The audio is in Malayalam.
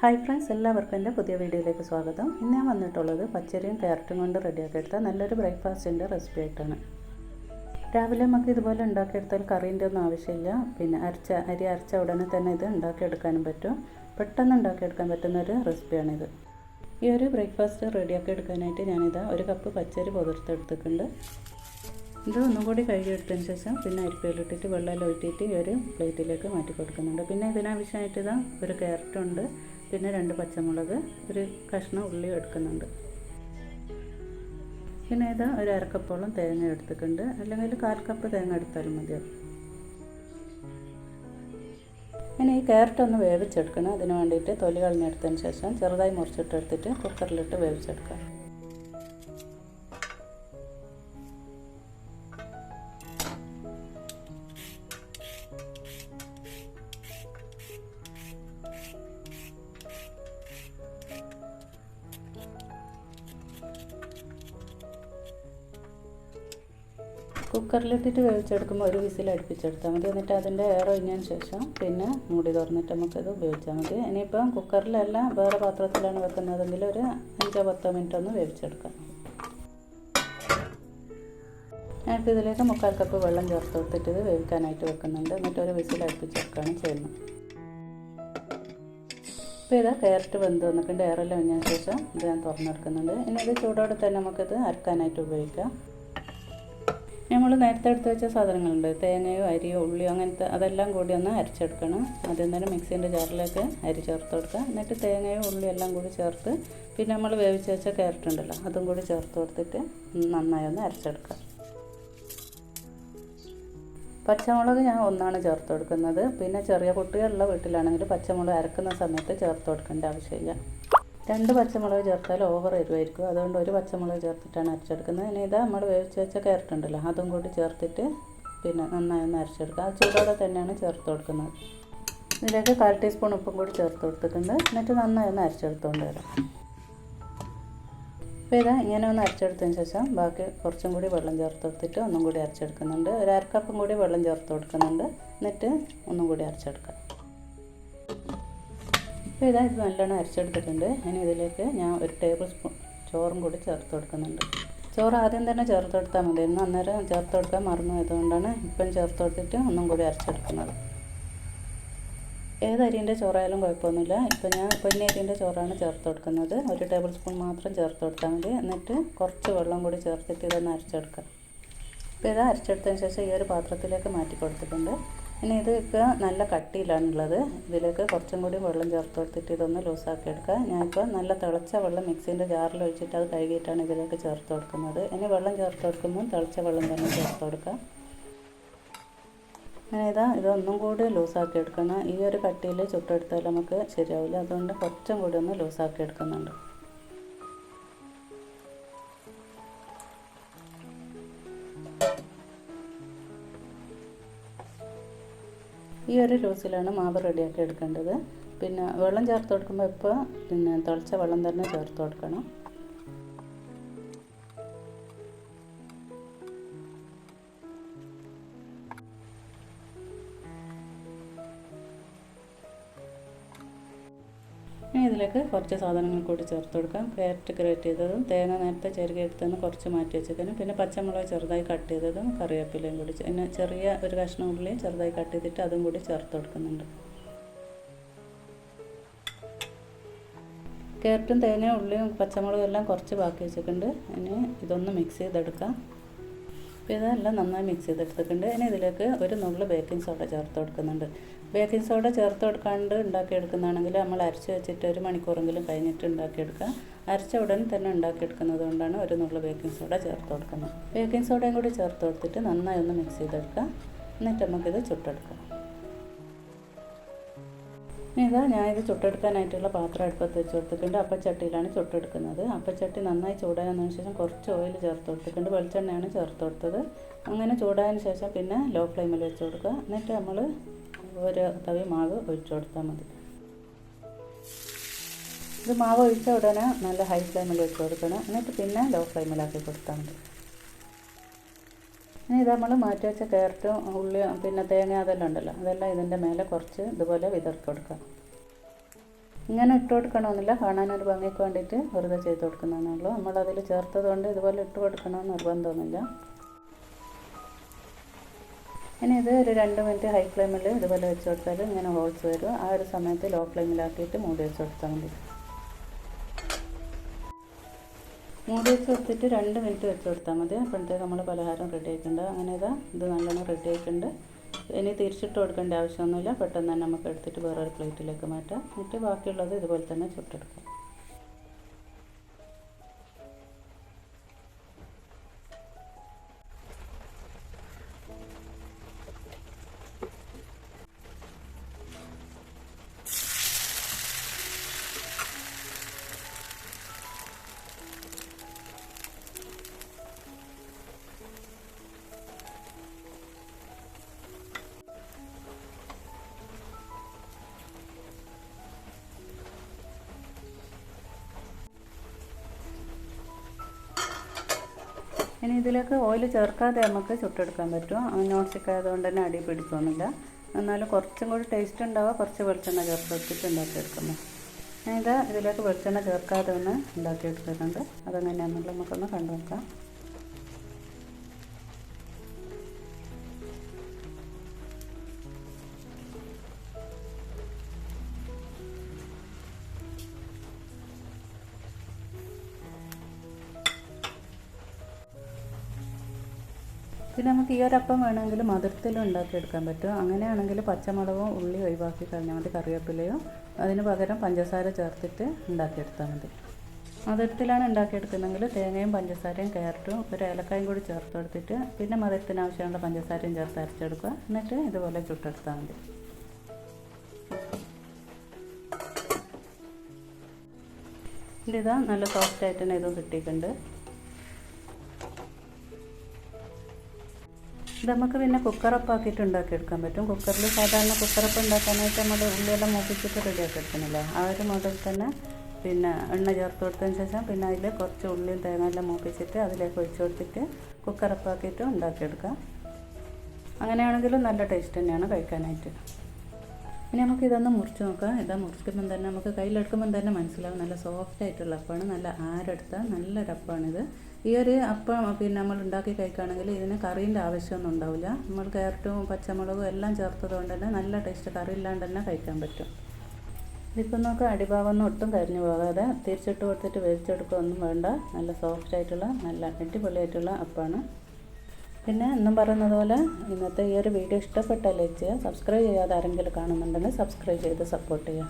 ഹായ് ഫ്രണ്ട്സ് എല്ലാവർക്കും എന്റെ പുതിയ വീഡിയോയിലേക്ക് സ്വാഗതം. ഇന്ന് ഞാൻ വന്നിട്ടുള്ളത് പച്ചരിയും ക്യാരറ്റും കൊണ്ട് റെഡിയാക്കിയെടുത്ത നല്ലൊരു ബ്രേക്ക്ഫാസ്റ്റിന്റെ റെസിപ്പി ആയിട്ടാണ്. രാവിലെ നമുക്ക് ഇതുപോലെ ഉണ്ടാക്കിയെടുത്താൽ കറീന്റെ ഒന്നും ആവശ്യമില്ല. പിന്നെ അരച്ച അരി അരച്ച ഉടനെ തന്നെ ഇത് ഉണ്ടാക്കിയെടുക്കാനും പറ്റും. പെട്ടെന്ന് ഉണ്ടാക്കിയെടുക്കാൻ പറ്റുന്ന ഒരു റെസിപ്പിയാണിത് ഈ ഒരു ബ്രേക്ക്ഫാസ്റ്റ് റെഡിയാക്കി എടുക്കാനായിട്ട് ഞാനിതാ ഒരു കപ്പ് പച്ചരി പുതിർത്തെടുത്തിട്ടുണ്ട്. ഇത് ഒന്നും കൂടി കഴുകിയെടുത്തതിന് ശേഷം പിന്നെ അരിപ്പയിലിട്ടിട്ട് വെള്ളം ഒഴിറ്റിട്ട് ഈ ഒരു പ്ലേറ്റിലേക്ക് മാറ്റി കൊടുക്കുന്നുണ്ട് പിന്നെ ഇതിനാവശ്യമായിട്ട് ഇതാ ഒരു ക്യാരറ്റുണ്ട് പിന്നെ രണ്ട് പച്ചമുളക് ഒരു കഷ്ണം ഉള്ളി എടുക്കുന്നുണ്ട്. പിന്നെ ഇത് ഒരു അരക്കപ്പോളം തേങ്ങ എടുത്തിട്ടുണ്ട്. അല്ലെങ്കിൽ കാൽ കപ്പ് തേങ്ങ എടുത്താലും മതിയാവും ഇനി ഈ ക്യാരറ്റ് ഒന്ന് വേവിച്ചെടുക്കണം. അതിന് വേണ്ടിയിട്ട് തൊലി കളഞ്ഞെടുത്തതിന് ശേഷം ചെറുതായി മുറിച്ചിട്ടെടുത്തിട്ട് കുക്കറിലിട്ട് വേവിച്ചെടുക്കാം. കുക്കറിലിട്ടിട്ട് വേവിച്ചെടുക്കുമ്പോൾ ഒരു വിസിൽ അടുപ്പിച്ചെടുത്താൽ മതി. എന്നിട്ട് അതിന്റെ എയർ ഒഴിഞ്ഞതിന് ശേഷം പിന്നെ മൂടി തുറന്നിട്ട് നമുക്കത് ഉപയോഗിച്ചാൽ മതി. ഇനിയിപ്പം കുക്കറിലല്ല വേറെ പാത്രത്തിലാണ് വെക്കുന്നതെങ്കിൽ ഒരു അഞ്ചോ പത്തോ മിനിറ്റ് ഒന്ന് വേവിച്ചെടുക്കാം. ഞാനിപ്പോൾ ഇതിലേക്ക് മുക്കാൽ കപ്പ് വെള്ളം ചേർത്ത് കൊടുത്തിട്ട് ഇത് വേവിക്കാനായിട്ട് വെക്കുന്നുണ്ട്. എന്നിട്ട് ഒരു വിസിൽ അടുപ്പിച്ചെടുക്കുകയാണ് ചെയ്യുന്നത്. ഇപ്പോൾ ഇതാ കയറിട്ട് വെന്ത് വന്നിട്ടുണ്ട്. എയറെല്ലാം ഒഴിഞ്ഞതിന് ശേഷം ഇത് ഞാൻ തുറന്നെടുക്കുന്നുണ്ട്. ഇനി ഇത് ചൂടോടെ തന്നെ നമുക്കിത് അരക്കാനായിട്ട് ഉപയോഗിക്കാം. നമ്മൾ നേരത്തെ എടുത്ത് വെച്ച സാധനങ്ങളുണ്ട്. തേങ്ങയോ അരിയോ ഉള്ളിയോ അങ്ങനത്തെ അതെല്ലാം കൂടി ഒന്ന് അരച്ചെടുക്കണം. ആദ്യം തന്നെ മിക്സീന്റെ ജാറിലേക്ക് അരി ചേർത്ത് കൊടുക്കുക. എന്നിട്ട് തേങ്ങയോ ഉള്ളിയോ എല്ലാം കൂടി ചേർത്ത് പിന്നെ നമ്മൾ വേവിച്ച് വെച്ച ക്യാരറ്റ് ഉണ്ടല്ലോ അതും കൂടി ചേർത്ത് കൊടുത്തിട്ട് നന്നായി ഒന്ന് അരച്ചെടുക്കുക. പച്ചമുളക് ഞാൻ ഒന്നാണ് ചേർത്ത് കൊടുക്കുന്നത്. പിന്നെ ചെറിയ കുട്ടികളുള്ള വീട്ടിലാണെങ്കിൽ പച്ചമുളക് അരക്കുന്ന സമയത്ത് ചേർത്ത് കൊടുക്കേണ്ട ആവശ്യമില്ല. രണ്ട് പച്ചമുളക് ചേർത്താൽ ഓവർ എരിവായിരിക്കും അതുകൊണ്ട് ഒരു പച്ചമുളക് ചേർത്തിട്ടാണ് അരച്ചെടുക്കുന്നത്. ഇനി ഇതാ നമ്മൾ വേവിച്ച് വെച്ച ക്യാരറ്റ് ഉണ്ടല്ലോ അതും കൂടി ചേർത്തിട്ട് പിന്നെ നന്നായി ഒന്ന് അരച്ചെടുക്കുക. ആ ചൂടോടെ തന്നെയാണ് ചേർത്ത് കൊടുക്കുന്നത്. ഇതിലേക്ക് കാൽ ടീസ്പൂൺ ഉപ്പും കൂടി ചേർത്ത് കൊടുത്തിട്ടുണ്ട്. എന്നിട്ട് നന്നായി ഒന്ന് അരച്ചെടുത്തുകൊണ്ട് വരാം. അപ്പോൾ ഇതാ ഇങ്ങനെ ഒന്ന് അരച്ചെടുത്തതിന് ശേഷം ബാക്കി കുറച്ചും കൂടി വെള്ളം ചേർത്ത് കൊടുത്തിട്ട് ഒന്നും കൂടി അരച്ചെടുക്കുന്നുണ്ട്. ഒരു അരക്കപ്പും കൂടി വെള്ളം ചേർത്ത് കൊടുക്കുന്നുണ്ട്. എന്നിട്ട് ഒന്നും കൂടി അരച്ചെടുക്കാം. അപ്പോൾ ഇതാ ഇത് നല്ലോണം അരച്ചെടുത്തിട്ടുണ്ട്. ഇനി ഇതിലേക്ക് ഞാൻ ഒരു ടേബിൾ സ്പൂൺ ചോറും കൂടി ചേർത്ത് കൊടുക്കുന്നുണ്ട്. ചോറ് ആദ്യം തന്നെ ചേർത്ത് കൊടുത്താൽ മതി. ഇന്ന് അന്നേരം ചേർത്ത് കൊടുക്കാൻ മറന്നു ആയതുകൊണ്ടാണ് ഇപ്പം ചേർത്ത് കൊടുത്തിട്ട് ഒന്നും കൂടി അരച്ചെടുക്കുന്നത്. ഏത് അരിന്റെ ചോറായാലും കുഴപ്പമൊന്നുമില്ല. ഇപ്പം ഞാൻ പൊന്നി അരിന്റെ ചോറാണ് ചേർത്ത് കൊടുക്കുന്നത്. ഒരു ടേബിൾ സ്പൂൺ മാത്രം ചേർത്ത് കൊടുത്താൽ മതി. എന്നിട്ട് കുറച്ച് വെള്ളം കൂടി ചേർത്തിട്ട് ഇതൊന്ന് അരച്ചെടുക്കാം. ഇപ്പോൾ ഇത് അരച്ചെടുത്തതിന് ശേഷം ഈ ഒരു പാത്രത്തിലേക്ക് മാറ്റി കൊടുത്തിട്ടുണ്ട്. ഇനി ഇതൊക്കെ നല്ല കട്ടിയിലാണുള്ളത്. ഇതിലേക്ക് കുറച്ചും കൂടി വെള്ളം ചേർത്ത് കൊടുത്തിട്ട് ഇതൊന്ന് ലൂസാക്കി എടുക്കുക. ഞാനിപ്പോൾ നല്ല തിളച്ച വെള്ളം മിക്സീന്റെ ജാറിൽ ഒഴിച്ചിട്ട് അത് കഴുകിയിട്ടാണ് ഇതിലേക്ക് ചേർത്ത് കൊടുക്കുന്നത്. ഇനി വെള്ളം ചേർത്ത് കൊടുക്കുമ്പോൾ തിളച്ച വെള്ളം തന്നെ ചേർത്ത് കൊടുക്കുക. അങ്ങനെ ഇതാ ഇതൊന്നും കൂടി ലൂസാക്കി എടുക്കണം. ഈ ഒരു കട്ടിയിൽ ചുട്ടെടുത്താൽ നമുക്ക് ശരിയാവില്ല. അതുകൊണ്ട് കുറച്ചും കൂടി ഒന്ന് ലൂസാക്കി എടുക്കുന്നുണ്ട്. ഈ ഒരു ലൂസിലാണ് മാവ് റെഡിയാക്കി എടുക്കേണ്ടത്. പിന്നെ വെള്ളം ചേർത്ത് കൊടുക്കുമ്പോൾ ഇപ്പോൾ പിന്നെ തിളച്ച വെള്ളം തന്നെ ചേർത്ത് കൊടുക്കണം. ഇനി ഇതിലേക്ക് കുറച്ച് സാധനങ്ങൾ കൂടി ചേർത്ത് കൊടുക്കാം. ക്യാരറ്റ് ഗ്രേറ്റ് ചെയ്തതും തേങ്ങ നേരത്തെ ചെറുകി കുറച്ച് മാറ്റി വെച്ചേക്കാനും പിന്നെ പച്ചമുളക് ചെറുതായി കട്ട് ചെയ്തതും കറിവേപ്പിലയും കൂടി പിന്നെ ചെറിയ ഒരു കഷ്ണം ഉള്ളി ചെറുതായി കട്ട് ചെയ്തിട്ട് അതും കൂടി ചേർത്ത് കൊടുക്കുന്നുണ്ട്. ക്യാരറ്റും തേങ്ങയും ഉള്ളിയും പച്ചമുളകും എല്ലാം കുറച്ച് ബാക്കി വെച്ചിട്ടുണ്ട്. ഇനി ഇതൊന്ന് മിക്സ് ചെയ്തെടുക്കാം. അപ്പോൾ ഇതെല്ലാം നന്നായി മിക്സ് ചെയ്തെടുത്തിട്ടുണ്ട്. ഇനി ഇതിലേക്ക് ഒരു നുള്ളു ബേക്കിംഗ് സോഡ ചേർത്ത് കൊടുക്കുന്നുണ്ട്. ബേക്കിംഗ് സോഡ ചേർത്ത് കൊടുക്കാണ്ട് ഉണ്ടാക്കിയെടുക്കുന്നതാണെങ്കിൽ നമ്മൾ അരച്ച് വെച്ചിട്ട് ഒരു മണിക്കൂറെങ്കിലും കഴിഞ്ഞിട്ട് ഉണ്ടാക്കിയെടുക്കുക. അരച്ച ഉടൻ തന്നെ ഉണ്ടാക്കിയെടുക്കുന്നത് കൊണ്ടാണ് ഒരു നുള്ളു ബേക്കിംഗ് സോഡ ചേർത്ത് കൊടുക്കുന്നത്. ബേക്കിംഗ് സോഡയും കൂടി ചേർത്ത് കൊടുത്തിട്ട് നന്നായി ഒന്ന് മിക്സ് ചെയ്തെടുക്കുക. എന്നിട്ട് നമുക്കിത് ചുട്ടെടുക്കാം. ഇതാ ഞാനിത് ചുട്ടെടുക്കാനായിട്ടുള്ള പാത്രം അടുപ്പത്ത് വെച്ച് കൊടുത്തിട്ടുണ്ട് അപ്പച്ചട്ടിയിലാണ് ചുട്ടെടുക്കുന്നത്. അപ്പച്ചട്ടി നന്നായി ചൂടായതിനു ശേഷം കുറച്ച് ഓയിൽ ചേർത്ത് കൊടുത്തിട്ടുണ്ട്. വെളിച്ചെണ്ണയാണ് ചേർത്ത് കൊടുത്തത്. അങ്ങനെ ചൂടായതിന് ശേഷം പിന്നെ ലോ ഫ്ലെയിമിൽ വെച്ച് കൊടുക്കുക. എന്നിട്ട് നമ്മൾ ഒരു തവി മാവ് ഒഴിച്ചു കൊടുത്താൽ മതി. ഇത് മാവ് ഒഴിച്ച ഉടനെ നല്ല ഹൈ ഫ്ലെയിമിൽ വെച്ച് കൊടുക്കണം. എന്നിട്ട് പിന്നെ ലോ ഫ്ലെയിമിലാക്കി കൊടുത്താൽ മതി. ഇനി ഇത് നമ്മൾ മാറ്റി വെച്ച ക്യാരറ്റും ഉള്ളി പിന്നെ തേങ്ങ അതെല്ലാം ഉണ്ടല്ലോ. അതെല്ലാം ഇതിന്റെ മേലെ കുറച്ച് ഇതുപോലെ വിതർത്ത് കൊടുക്കാം ഇങ്ങനെ ഇട്ട് കൊടുക്കണമെന്നില്ല. കാണാനൊരു ഭംഗിക്ക് വേണ്ടിയിട്ട് വെറുതെ ചെയ്ത് ഉള്ളൂ. നമ്മളതിൽ ചേർത്തത് കൊണ്ട് ഇതുപോലെ ഇട്ട് കൊടുക്കണമെന്ന് നിർബന്ധമൊന്നുമില്ല. ഇനി ഇത് ഒരു രണ്ട് മിനിറ്റ് ഹൈ ഫ്ലെയിമിൽ ഇതുപോലെ വെച്ച് കൊടുത്താൽ ഇങ്ങനെ ഹോൾസ് വരും. ആ ഒരു സമയത്ത് ലോ ഫ്ലെയിമിലാക്കിയിട്ട് മൂടി വെച്ച് കൊടുത്താൽ മതി. മൂടി വെച്ച് കൊടുത്തിട്ട് രണ്ട് മിനിറ്റ് വെച്ച് കൊടുത്താൽ മതി. അപ്പോഴത്തേക്ക് നമ്മൾ പലഹാരം റെഡി ആയിട്ടുണ്ട്. അങ്ങനെ ഇതാ ഇത് നല്ലോണം റെഡി ആയിട്ടുണ്ട്. ഇനി തിരിച്ചിട്ട് കൊടുക്കേണ്ട ആവശ്യമൊന്നുമില്ല. പെട്ടെന്ന് തന്നെ നമുക്ക് എടുത്തിട്ട് വേറൊരു പ്ലേറ്റിലേക്ക് മാറ്റാം. എന്നിട്ട് ബാക്കിയുള്ളത് ഇതുപോലെ തന്നെ ചുട്ടെടുക്കാം. ഇനി ഇതിലേക്ക് ഓയിൽ ചേർക്കാതെ നമുക്ക് ചുട്ടെടുക്കാൻ പറ്റും. നോൺ സ്റ്റിക്ക് ആയതുകൊണ്ട് തന്നെ അടി പിടിക്കൊന്നുമില്ല എന്നാലും കുറച്ചും കൂടി ടേസ്റ്റ് ഉണ്ടാവുക കുറച്ച് വെളിച്ചെണ്ണ ചേർത്തെടുത്തിട്ട് ഉണ്ടാക്കിയെടുക്കുന്നു ഞാനിത് ഇതിലേക്ക് വെളിച്ചെണ്ണ ചേർക്കാതെ ഒന്ന് ഉണ്ടാക്കിയെടുക്കുന്നുണ്ട് അതെങ്ങനെയാണെന്നുള്ള നമുക്കൊന്ന് കണ്ടു നോക്കാം പിന്നെ നമുക്ക് ഈ ഒരപ്പം വേണമെങ്കിൽ മധുരത്തിലും ഉണ്ടാക്കിയെടുക്കാൻ പറ്റും. അങ്ങനെയാണെങ്കിൽ പച്ചമുളകും ഉള്ളി ഒഴിവാക്കി കഴിഞ്ഞാൽ മതി കറിവേപ്പിലയും. അതിന് പകരം പഞ്ചസാര ചേർത്തിട്ട് ഉണ്ടാക്കിയെടുത്താൽ മതി. മധുരത്തിലാണ് ഉണ്ടാക്കിയെടുക്കുന്നതെങ്കിൽ തേങ്ങയും പഞ്ചസാരയും കയറ്റും ഒരു ഏലക്കായും കൂടി ചേർത്ത് കൊടുത്തിട്ട് പിന്നെ മധുരത്തിന് ആവശ്യമുള്ള പഞ്ചസാരയും ചേർത്ത് അരച്ചെടുക്കുക. എന്നിട്ട് ഇതുപോലെ ചുട്ടെടുത്താൽ മതി. ഇതാ നല്ല സോഫ്റ്റ് ആയിട്ട് തന്നെ ഇതും കിട്ടിയിട്ടുണ്ട്. ഇത് നമുക്ക് പിന്നെ കുക്കറപ്പാക്കിയിട്ട് ഉണ്ടാക്കിയെടുക്കാൻ പറ്റും. കുക്കറിൽ സാധാരണ കുക്കറപ്പ് ഉണ്ടാക്കാനായിട്ട് നമ്മൾ ഉള്ളിയെല്ലാം മൂപ്പിച്ചിട്ട് റെഡിയാക്കി എടുക്കുന്നില്ല? ആ ഒരു മോഡൽ തന്നെ പിന്നെ എണ്ണ ചേർത്ത് കൊടുത്തതിന് ശേഷം പിന്നെ അതിൽ കുറച്ച് ഉള്ളിയും തേങ്ങയെല്ലാം മൂപ്പിച്ചിട്ട് അതിലേക്ക് ഒഴിച്ചു കൊടുത്തിട്ട് കുക്കറപ്പാക്കിയിട്ട് ഉണ്ടാക്കിയെടുക്കാം. അങ്ങനെയാണെങ്കിലും നല്ല ടേസ്റ്റ് തന്നെയാണ് കഴിക്കാനായിട്ട്. ഇനി നമുക്ക് ഇതൊന്ന് മുറിച്ച് നോക്കാം. ഇതാ മുറിക്കുമ്പം തന്നെ നമുക്ക് കയ്യിലെടുക്കുമ്പം തന്നെ മനസ്സിലാവും. നല്ല സോഫ്റ്റ് ആയിട്ടുള്ള അപ്പമാണ് നല്ല ആരെടുത്ത നല്ലൊരു അപ്പമാണിത് ഈ ഒരു അപ്പം പിന്നെ നമ്മൾ ഉണ്ടാക്കി കഴിക്കുകയാണെങ്കിൽ ഇതിന് കറീന്റെ ആവശ്യമൊന്നും ഉണ്ടാവില്ല. നമ്മൾ ക്യാരറ്റും പച്ചമുളകും എല്ലാം ചേർത്തത് കൊണ്ട് തന്നെ നല്ല ടേസ്റ്റ് കറി ഇല്ലാണ്ട് തന്നെ കഴിക്കാൻ പറ്റും. ഇതിപ്പോൾ നമുക്ക് അടിഭാഗമൊന്നും ഒട്ടും കരിഞ്ഞു പോകാതെ തിരിച്ചിട്ട് കൊടുത്തിട്ട് വേവിച്ചെടുക്കുകയൊന്നും വേണ്ട. നല്ല സോഫ്റ്റ് ആയിട്ടുള്ള നല്ല അടിപൊളിയായിട്ടുള്ള അപ്പമാണ് പിന്നെ എന്നും പറയുന്നത് പോലെ ഇന്നത്തെ ഈ ഒരു വീഡിയോ ഇഷ്ടപ്പെട്ടാലേ ചെയ്യുക സബ്സ്ക്രൈബ് ചെയ്യാതെ ആരെങ്കിലും കാണുന്നുണ്ടെങ്കിൽ സബ്സ്ക്രൈബ് ചെയ്ത് സപ്പോർട്ട് ചെയ്യുക.